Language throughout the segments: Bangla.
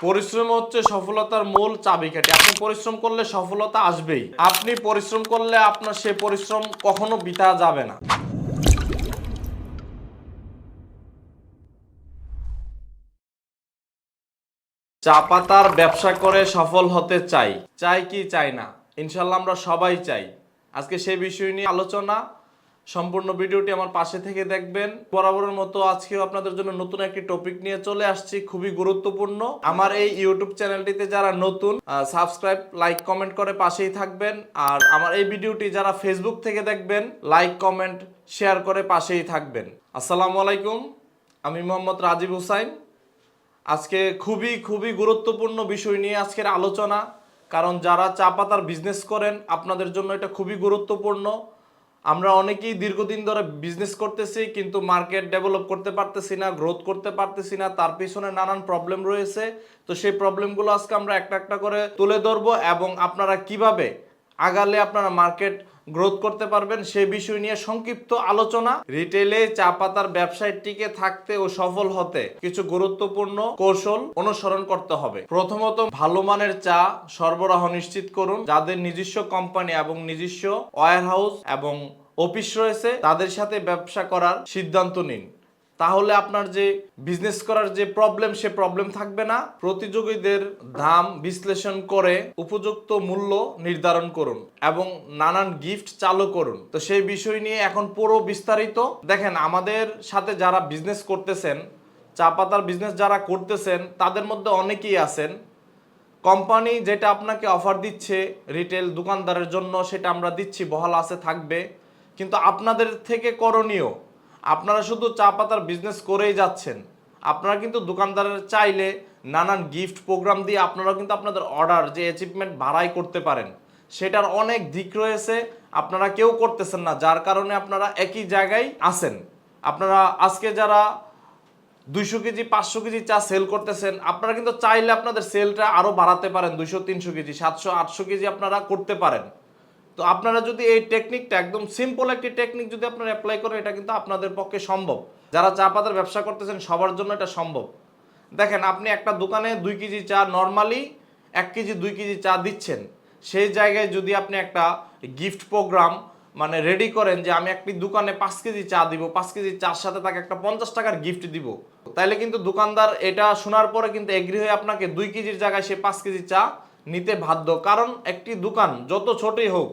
পরিশ্রম হচ্ছে সফলতার মূল চাবিকাঠি। আপনি পরিশ্রম করলে সফলতা আসবেই। আপনি পরিশ্রম করলে আপনার সে পরিশ্রম কখনো বিতা যাবে না। চা পাতার ব্যবসা করে সফল হতে চাই। চাই কি চাই না? ইনশাল্লাহ আমরা সবাই চাই। আজকে সেই বিষয় নিয়ে আলোচনা সম্পূর্ণ ভিডিওটি আমার পাশে থেকে দেখবেন। বরাবরের মতো আজকেও আপনাদের জন্য নতুন একটি টপিক নিয়ে চলে আসছি, খুবই গুরুত্বপূর্ণ। আমার এই ইউটিউব চ্যানেলটিতে যারা নতুন সাবস্ক্রাইব লাইক কমেন্ট করে পাশেই থাকবেন। আর আমার এই ভিডিওটি যারা ফেসবুক থেকে দেখবেন লাইক কমেন্ট শেয়ার করে পাশেই থাকবেন। আসসালামু আলাইকুম, আমি মোহাম্মদ রাজীব হুসাইন। আজকে খুবই খুবই গুরুত্বপূর্ণ বিষয় নিয়ে আজকের আলোচনা। কারণ যারা চা পাতার বিজনেস করেন, আপনাদের জন্য এটা খুবই গুরুত্বপূর্ণ। আমরা অনেকেই দীর্ঘদিন ধরে বিজনেস করতেছি, কিন্তু মার্কেট ডেভেলপ করতে পারতেছি না গ্রোথ করতে পারতেছি না, তার পিছনে নানান প্রবলেম রয়েছে। তো সেই প্রবলেমগুলো আজকে আমরা একটা একটা করে তুলে ধরবো এবং আপনারা কীভাবে আগালে আপনারা মার্কেট গ্রোথ করতে পারবেন সে বিষয় নিয়ে সংক্ষিপ্ত আলোচনা। রিটেলে চা পাতার ব্যবসায় টিকে থাকতে ও সফল হতে কিছু গুরুত্বপূর্ণ কৌশল অনুসরণ করতে হবে। প্রথমত, ভালো মানের চা সরবরাহ নিশ্চিত করুন। যাদের নিজস্ব কোম্পানি এবং নিজস্ব ওয়ার হাউস এবং অফিস রয়েছে, তাদের সাথে ব্যবসা করার সিদ্ধান্ত নিন। তাহলে আপনার যে বিজনেস করার যে প্রবলেম সে প্রবলেম থাকবে না। প্রতিযোগীদের দাম বিশ্লেষণ করে উপযুক্ত মূল্য নির্ধারণ করুন এবং নানান গিফট চালু করুন। তো সেই বিষয় নিয়ে এখন পুরো বিস্তারিত। দেখেন, আমাদের সাথে যারা বিজনেস করতেছেন চা পাতার বিজনেস যারা করতেছেন, তাদের মধ্যে অনেকেই আছেন। কোম্পানি যেটা আপনাকে অফার দিচ্ছে রিটেল দোকানদারের জন্য সেটা আমরা দিচ্ছি, বহাল আছে থাকবে। কিন্তু আপনাদের থেকে করণীয় আপনারা শুধু চা পাতার বিজনেস করেই যাচ্ছেন। আপনারা কিন্তু দোকানদারের চাইলে নানান গিফট প্রোগ্রাম দিয়ে আপনারা কিন্তু আপনাদের অর্ডার যে অ্যাচিভমেন্ট ভাড়াই করতে পারেন। সেটার অনেক দিক রয়েছে, আপনারা কেউ করতেছেন না, যার কারণে আপনারা একই জায়গায় আছেন। আপনারা আজকে যারা দুইশো কেজি, পাঁচশো কেজি চা সেল করতেছেন, আপনারা কিন্তু চাইলে আপনাদের সেলটা আরও বাড়াতে পারেন, দুইশো, তিনশো কেজি, সাতশো, আটশো কেজি আপনারা করতে পারেন। তো আপনারা যদি এই টেকনিকটা একদম সিম্পল একটি টেকনিক যদি আপনারা অ্যাপ্লাই করেন, এটা কিন্তু আপনাদের পক্ষে সম্ভব। যারা চা পাতার ব্যবসা করতেছেন, সবার জন্য এটা সম্ভব। দেখেন, আপনি একটা দোকানে দুই কেজি চা নর্মালি এক কেজি, দুই কেজি চা দিচ্ছেন। সেই জায়গায় যদি আপনি একটা গিফট প্রোগ্রাম মানে রেডি করেন যে আমি একটি দোকানে পাঁচ কেজি চা দিব, পাঁচ কেজি চার সাথে তাকে একটা পঞ্চাশ টাকার গিফট দিব, তাইলে কিন্তু দোকানদার এটা শোনার পরে কিন্তু এগ্রি হয়ে আপনাকে দুই কেজির জায়গায় সে পাঁচ কেজি চা নিতে বাধ্য। কারণ একটি দোকান, যত ছোটই হোক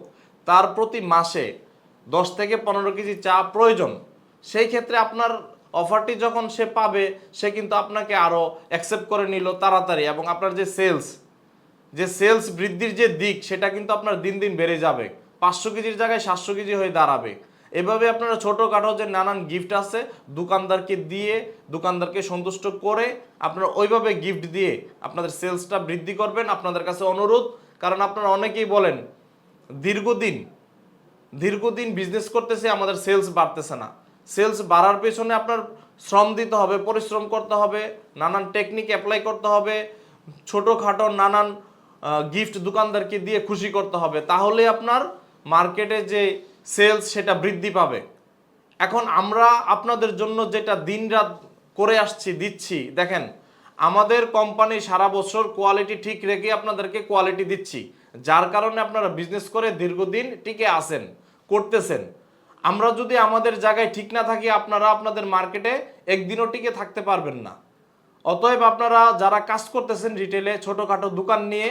তার প্রতি মাসে দশ থেকে পনেরো কেজি চা প্রয়োজন। সেই ক্ষেত্রে আপনার অফারটি যখন সে পাবে, সে কিন্তু আপনাকে আরও অ্যাকসেপ্ট করে নিল তাড়াতাড়ি এবং আপনার যে সেলস যে সেলস বৃদ্ধির যে দিক, সেটা কিন্তু আপনার দিন দিন বেড়ে যাবে। পাঁচশো কেজির জায়গায় সাতশো কেজি হয়ে দাঁড়াবে। এভাবে আপনারা ছোটোখাটো যে নানান গিফট আছে, দোকানদারকে দিয়ে, দোকানদারকে সন্তুষ্ট করে আপনারা ওইভাবে গিফট দিয়ে আপনাদের সেলসটা বৃদ্ধি করবেন। আপনাদের কাছে অনুরোধ, কারণ আপনারা অনেকেই বলেন দীর্ঘদিন দীর্ঘদিন বিজনেস করতেছে, আমাদের সেলস বাড়তেছে না। সেলস বাড়ার পেছনে আপনার শ্রম দিতে হবে, পরিশ্রম করতে হবে, নানান টেকনিক অ্যাপ্লাই করতে হবে, ছোটোখাটো নানান গিফট দোকানদারকে দিয়ে খুশি করতে হবে। তাহলে আপনার মার্কেটে যে সেলস সেটা বৃদ্ধি পাবে। এখন আমরা আপনাদের জন্য যেটা দিনরাত করে আসছি, দিচ্ছি, দেখেন, আমাদের কোম্পানি সারা বছর কোয়ালিটি ঠিক রেখে আপনাদেরকে কোয়ালিটি দিচ্ছি। যার কারণে আপনারা বিজনেস করে দীর্ঘদিন টিকে আসেন করতেছেন। আমরা যদি আমাদের জায়গায় ঠিক না থাকি, আপনারা আপনাদের মার্কেটে একদিনও টিকে থাকতে পারবেন না। অতএব আপনারা যারা কাজ করতেছেন রিটেলে ছোটোখাটো দোকান নিয়ে,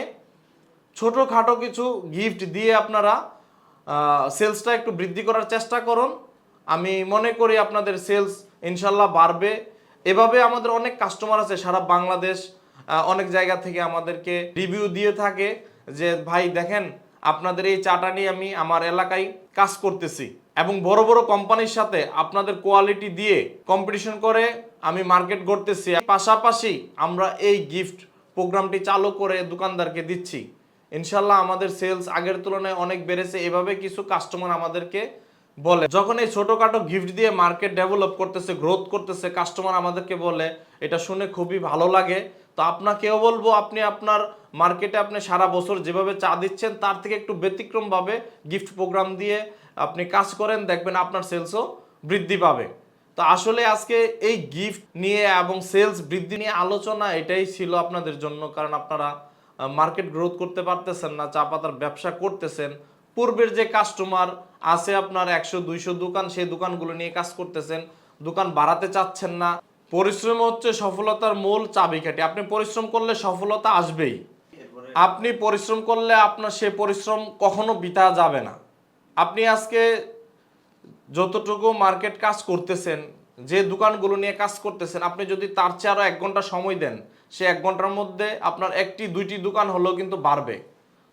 ছোটোখাটো কিছু গিফট দিয়ে আপনারা সেলসটা একটু বৃদ্ধি করার চেষ্টা করুন। আমি মনে করি আপনাদের সেলস ইনশাল্লাহ বাড়বে। এভাবে আমাদের অনেক কাস্টমার আছে, সারা বাংলাদেশ অনেক জায়গা থেকে আমাদেরকে রিভিউ দিয়ে থাকে। যে, ভাই, দেখেন, আপনাদের এই চাটা নিয়ে আমি আমার এলাকায় কাজ করতেছি এবং বড় বড় কোম্পানির সাথে আপনাদের কোয়ালিটি দিয়ে কম্পিটিশন করে আমি মার্কেট করতেছি পাশাপাশি আমরা এই গিফট প্রোগ্রামটি চালু করে দোকানদারকে দিচ্ছি। ইনশাল্লাহ আমাদের সেলস আগের তুলনায় অনেক বেড়েছে। এভাবে কিছু কাস্টমার আমাদেরকে বলে। যখন এই ছোটোখাটো গিফট দিয়ে মার্কেট ডেভেলপ করতেছে গ্রোথ করতেছে কাস্টমার আমাদেরকে বলে, এটা শুনে খুবই ভালো লাগে। তো আপনাকেও বলব, আপনি আপনার মার্কেটে আপনি সারা বছর যেভাবে চা দিচ্ছেন, তার থেকে একটু ব্যতিক্রমভাবে গিফট প্রোগ্রাম দিয়ে আপনি কাজ করেন, দেখবেন আপনার সেলসও বৃদ্ধি পাবে। তো আসলে আজকে এই গিফট নিয়ে এবং সেলস বৃদ্ধি নিয়ে আলোচনা এটাই ছিল আপনাদের জন্য, কারণ আপনারা মার্কেট গ্রোথ করতে পারতেছেন না, চা পাতার ব্যবসা করতেছেন। পূর্বের যে কাস্টমার আছে আপনার একশো, দুইশো দোকান, সেই দোকানগুলো নিয়ে কাজ করতেছেন। দোকান বাড়াতে চাচ্ছেন না। পরিশ্রম হচ্ছে সফলতার মূল চাবিকাঠি। আপনি পরিশ্রম করলে সফলতা আসবেই। আপনি পরিশ্রম করলে আপনার সে পরিশ্রম কখনো বিতা যাবে না। আপনি আজকে যতটুকু মার্কেট কাজ করতেছেন, যে দোকানগুলো নিয়ে কাজ করতেছেন, আপনি যদি তার চেয়ে আরও এক ঘণ্টা সময় দেন, সে এক ঘণ্টার মধ্যে আপনার একটি, দুইটি দোকান হলেও কিন্তু বাড়বে।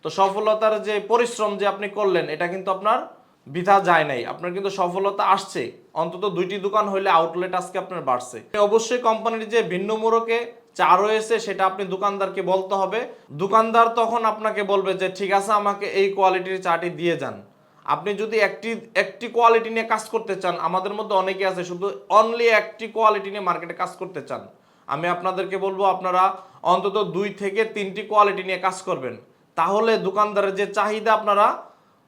তো সফলতার যে পরিশ্রম যে আপনি করলেন, এটা কিন্তু আপনার বৃথা যায় নাই। আপনার কিন্তু সফলতা আসছে। অন্তত দুইটি দোকান হইলে আউটলেট আজকে আপনার বাড়ছে। অবশ্যই কোম্পানির যে ভিন্ন মোড়কে চা রয়েছে, সেটা আপনি দোকানদারকে বলতে হবে। দোকানদার তখন আপনাকে বলবে যে, ঠিক আছে, আমাকে এই কোয়ালিটির চাটি দিয়ে যান। আপনি যদি একটি একটি কোয়ালিটি নিয়ে কাজ করতে চান, আমাদের মধ্যে অনেকে আছে, শুধু অনলি একটি কোয়ালিটি নিয়ে মার্কেটে কাজ করতে চান। আমি আপনাদেরকে বলব, আপনারা অন্তত দুই থেকে তিনটি কোয়ালিটি নিয়ে কাজ করবেন। তাহলে দোকানদারের যে চাহিদা আপনারা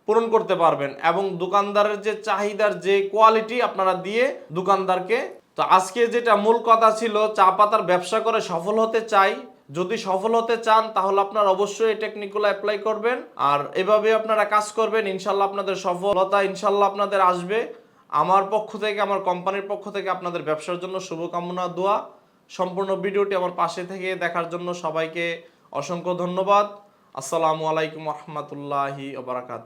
পূরণ করতে পারবেন এবং দোকানদারের যে চাহিদার যে কোয়ালিটি আপনারা দিয়ে দোকানদারকে তো আজকে যেটা মূল কথা ছিল, চা পাতার ব্যবসা করে সফল হতে চাই। যদি সফল হতে চান, তাহলে আপনার অবশ্যই এই টেকনিকগুলো অ্যাপ্লাই করবেন। আর এভাবে আপনারা কাজ করবেন। ইনশাল্লাহ আপনাদের সফলতা ইনশাল্লাহ আপনাদের আসবে। আমার পক্ষ থেকে, আমার কোম্পানির পক্ষ থেকে আপনাদের ব্যবসার জন্য শুভকামনা, দোয়া। সম্পূর্ণ ভিডিওটি আমার পাশে থেকে দেখার জন্য সবাইকে অসংখ্য ধন্যবাদ। আসসালামু আলাইকুম রহমতুল্লাহি ওবরাকাত